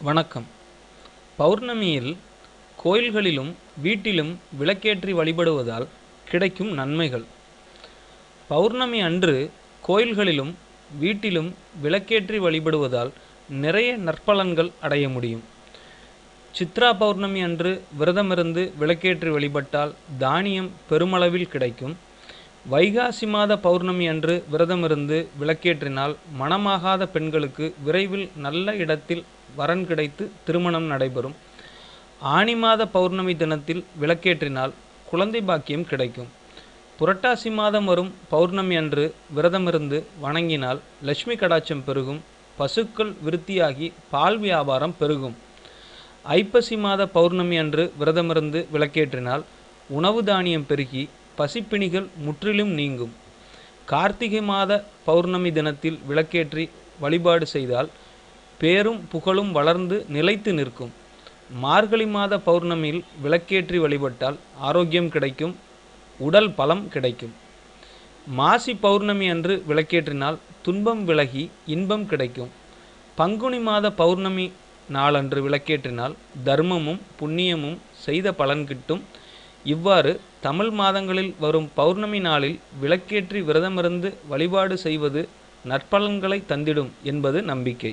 வணக்கம். பௌர்ணமியில் கோயில்களிலும் வீட்டிலும் விளக்கேற்றி வழிபடுவதால் கிடைக்கும் நன்மைகள். பௌர்ணமி அன்று கோயில்களிலும் வீட்டிலும் விளக்கேற்றி வழிபடுவதால் நிறைய நற்பலன்கள் அடைய முடியும். சித்ரா பௌர்ணமி அன்று விரதமிருந்து விளக்கேற்றி வழிபட்டால் தானியம் பெருமளவில் கிடைக்கும். வைகாசி மாத பௌர்ணமி அன்று விரதமிருந்து விளக்கேற்றினால் மணமாகாத பெண்களுக்கு விரைவில் நல்ல இடத்தில் வரன் கிடைத்து திருமணம் நடைபெறும். ஆனி மாத பௌர்ணமி தினத்தில் விளக்கேற்றினால் குழந்தை பாக்கியம் கிடைக்கும். புரட்டாசி மாதம் வரும் பௌர்ணமி அன்று விரதமிருந்து வணங்கினால் லட்சுமி கடாட்சம் பெருகும். பசுக்கள் விருத்தியாகி பால் வியாபாரம் பெருகும். ஐப்பசி மாத பௌர்ணமி அன்று விரதமிருந்து விளக்கேற்றினால் உணவு தானியம் பெருகி பசிப்பிணிகள் முற்றிலும் நீங்கும். கார்த்திகை மாத பௌர்ணமி தினத்தில் விளக்கேற்றி வழிபாடு செய்தால் பேரும் புகழும் வளர்ந்து நிலைத்து நிற்கும். மார்கழி மாத பௌர்ணமியில் விளக்கேற்றி வழிபட்டால் ஆரோக்கியம் கிடைக்கும் உடல் பலம் கிடைக்கும். மாசி பௌர்ணமி அன்று விளக்கேற்றினால் துன்பம் விலகி இன்பம் கிடைக்கும். பங்குனி மாத பௌர்ணமி நாளன்று விளக்கேற்றினால் தர்மமும் புண்ணியமும் செய்த பலன் கிட்டும். இவ்வாறு தமிழ் மாதங்களில் வரும் பௌர்ணமி நாளில் விளக்கேற்றி விரதமிருந்து வழிபாடு செய்வது நற்பலன்களை தந்திடும் என்பது நம்பிக்கை.